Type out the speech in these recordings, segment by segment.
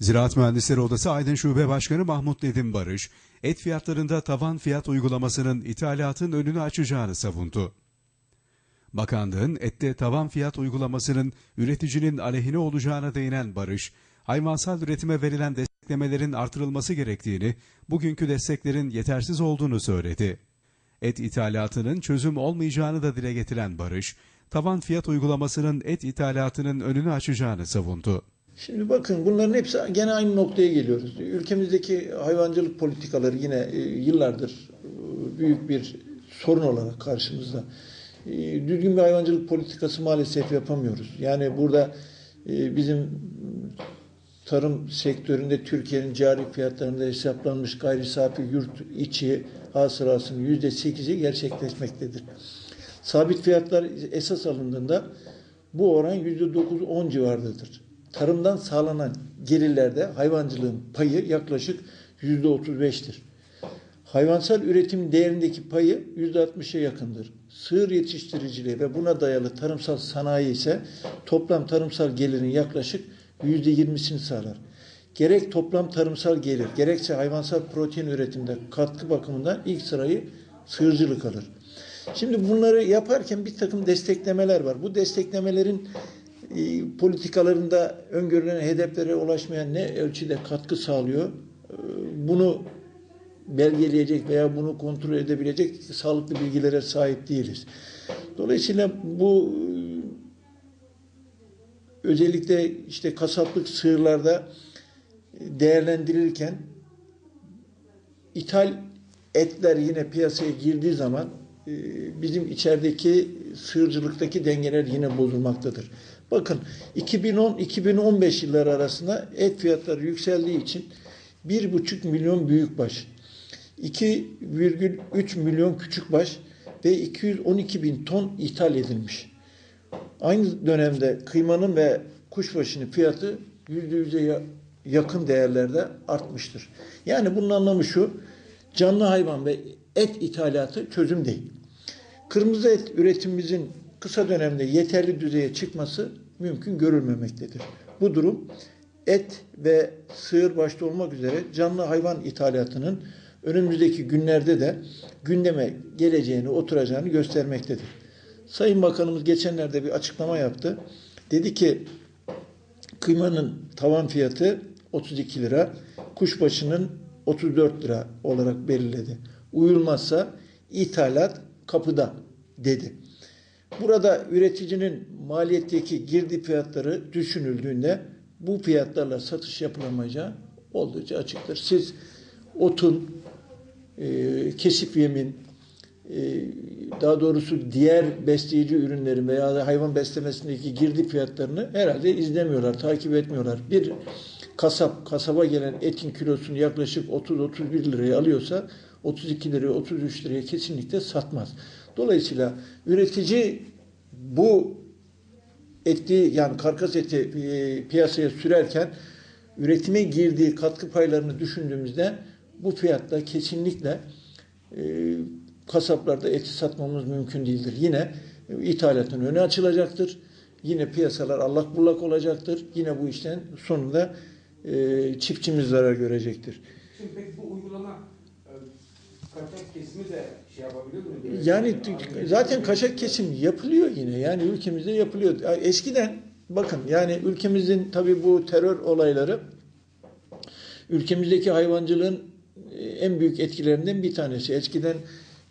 Ziraat Mühendisleri Odası Aydın Şube Başkanı Mahmut Nedim Barış, et fiyatlarında tavan fiyat uygulamasının ithalatın önünü açacağını savundu. Bakanlığın ette tavan fiyat uygulamasının üreticinin aleyhine olacağına değinen Barış, hayvansal üretime verilen desteklemelerin artırılması gerektiğini, bugünkü desteklerin yetersiz olduğunu söyledi. Et ithalatının çözüm olmayacağını da dile getiren Barış, tavan fiyat uygulamasının et ithalatının önünü açacağını savundu. Şimdi bakın bunların hepsi gene aynı noktaya geliyoruz. Ülkemizdeki hayvancılık politikaları yine e, yıllardır e, büyük bir sorun olarak karşımızda. E, Düzgün bir hayvancılık politikası maalesef yapamıyoruz. Yani burada bizim tarım sektöründe Türkiye'nin cari fiyatlarında hesaplanmış gayri safi yurt içi hasılasının yüzde sekizi gerçekleşmektedir. Sabit fiyatlar esas alındığında bu oran yüzde dokuz on civarındadır. Tarımdan sağlanan gelirlerde hayvancılığın payı yaklaşık yüzde otuz beştir. Hayvansal üretim değerindeki payı yüzde altmışa yakındır. Sığır yetiştiriciliği ve buna dayalı tarımsal sanayi ise toplam tarımsal gelirin yaklaşık yüzde yirmisini sağlar. Gerek toplam tarımsal gelir, gerekse hayvansal protein üretiminde katkı bakımından ilk sırayı sığırcılık alır. Şimdi bunları yaparken bir takım desteklemeler var. Bu desteklemelerin e, politikalarında öngörülen hedeflere ulaşmaya ne ölçüde katkı sağlıyor? E, bunu belgeleyecek veya bunu kontrol edebilecek sağlıklı bilgilere sahip değiliz. Dolayısıyla bu e, özellikle işte kasaplık sığırlarda değerlendirilirken ithal etler yine piyasaya girdiği zaman bizim içerideki sığırcılıktaki dengeler yine bozulmaktadır. Bakın 2010-2015 yılları arasında et fiyatları yükseldiği için 1,5 milyon büyükbaş, 2,3 milyon küçükbaş ve 212 bin ton ithal edilmiş. Aynı dönemde kıymanın ve kuşbaşının fiyatı %100'e yakın değerlerde artmıştır. Yani bunun anlamı şu, canlı hayvan ve et ithalatı çözüm değil. Kırmızı et üretimimizin kısa dönemde yeterli düzeye çıkması mümkün görülmemektedir. Bu durum et ve sığır başta olmak üzere canlı hayvan ithalatının önümüzdeki günlerde de gündeme geleceğini, oturacağını göstermektedir. Sayın Bakanımız geçenlerde bir açıklama yaptı. Dedi ki kıymanın tavan fiyatı 32 lira, kuşbaşının 34 lira olarak belirledi. Uyulmazsa ithalat kapıda dedi. Burada üreticinin maliyetteki girdi fiyatları düşünüldüğünde bu fiyatlarla satış yapılamayacağı oldukça açıktır. Siz otun, e, kesip yemin, e, daha doğrusu diğer besleyici ürünlerin veya hayvan beslemesindeki girdi fiyatlarını herhalde izlemiyorlar, takip etmiyorlar. Bir kasap, kasaba gelen etin kilosunu yaklaşık 30-31 liraya alıyorsa 32 liraya, 33 liraya kesinlikle satmaz. Dolayısıyla üretici bu eti yani karkas eti e, piyasaya sürerken üretime girdiği katkı paylarını düşündüğümüzde bu fiyatta kesinlikle e, kasaplarda eti satmamız mümkün değildir. Yine e, ithalatın önü açılacaktır. Yine piyasalar allak bullak olacaktır. Yine bu işten sonunda e, çiftçimiz zarar görecektir. Şimdi peki bu uygulama şey? Yani zaten kaçak kesim yapılıyor yine. Yani ülkemizde yapılıyor. Eskiden bakın yani ülkemizin tabii bu terör olayları ülkemizdeki hayvancılığın e, en büyük etkilerinden bir tanesi. Eskiden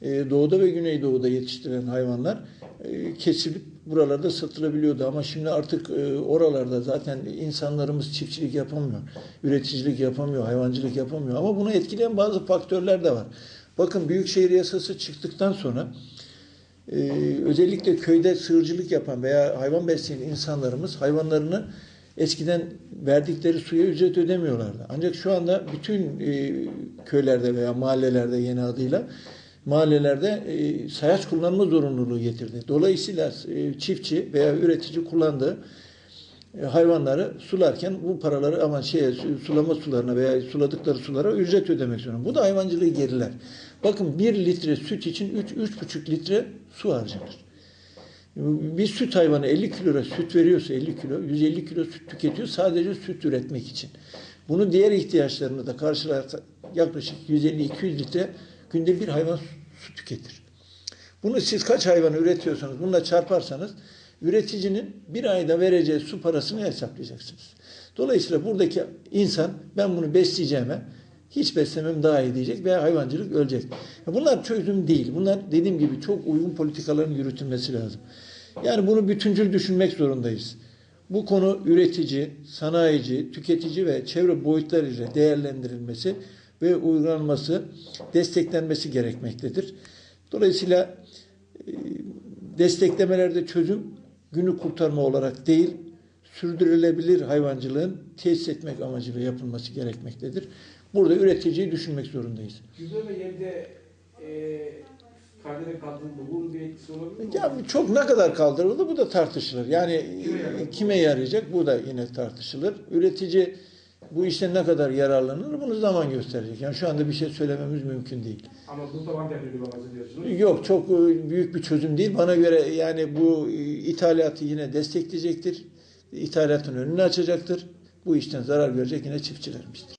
e, doğuda ve güneydoğuda yetiştirilen hayvanlar e, kesilip buralarda satılabiliyordu ama şimdi artık oralarda zaten insanlarımız çiftçilik yapamıyor, üreticilik yapamıyor, hayvancılık yapamıyor ama bunu etkileyen bazı faktörler de var. Bakın Büyükşehir Yasası çıktıktan sonra özellikle köyde sığırcılık yapan veya hayvan besleyen insanlarımız hayvanlarını eskiden verdikleri suya ücret ödemiyorlardı. Ancak şu anda bütün köylerde veya mahallelerde yeni adıyla mahallelerde e, sayaç kullanma zorunluluğu getirdi. Dolayısıyla e, çiftçi veya üretici kullandığı e, hayvanları sularken bu paraları ama şeye sulama sularına veya suladıkları sulara ücret ödemek zorunda. Bu da hayvancılığı geriler. Bakın bir litre süt için 3-3,5 litre su harcanır. Bir süt hayvanı 50 kilo süt veriyorsa 50 kilo, 150 kilo süt tüketiyor sadece süt üretmek için. Bunun diğer ihtiyaçlarını da karşılarsa yaklaşık 150-200 litre günde bir hayvan su tüketir. Bunu siz kaç hayvan üretiyorsanız bununla çarparsanız üreticinin bir ayda vereceği su parasını hesaplayacaksınız. Dolayısıyla buradaki insan ben bunu besleyeceğime hiç beslemem daha iyi diyecek veya hayvancılık ölecek. Bunlar çözüm değil. Bunlar dediğim gibi çok uygun politikaların yürütülmesi lazım. Yani bunu bütüncül düşünmek zorundayız. Bu konu üretici, sanayici, tüketici ve çevre boyutlarıyla değerlendirilmesi ve uygulanması, desteklenmesi gerekmektedir. Dolayısıyla e, desteklemelerde çözüm günü kurtarma olarak değil, sürdürülebilir hayvancılığın tesis etmek amacıyla yapılması gerekmektedir. Burada üreticiyi düşünmek zorundayız. Gübre ve yemde e, kardele kaldırıldı. Bunun bir etkisi olabilir mi? Ya çok ne kadar kaldırıldı bu da tartışılır. Yani Kime yarayacak? kime yarayacak bu da yine tartışılır. Üretici bu işten ne kadar yararlanır bunu zaman gösterecek. Yani şu anda bir şey söylememiz mümkün değil. Ama bu devri uygulaması diyorsunuz. Yok çok e, büyük bir çözüm değil. Bana göre yani bu e, ithalatı yine destekleyecektir. İthalatın önünü açacaktır. Bu işten zarar görecek yine çiftçilerimizdir.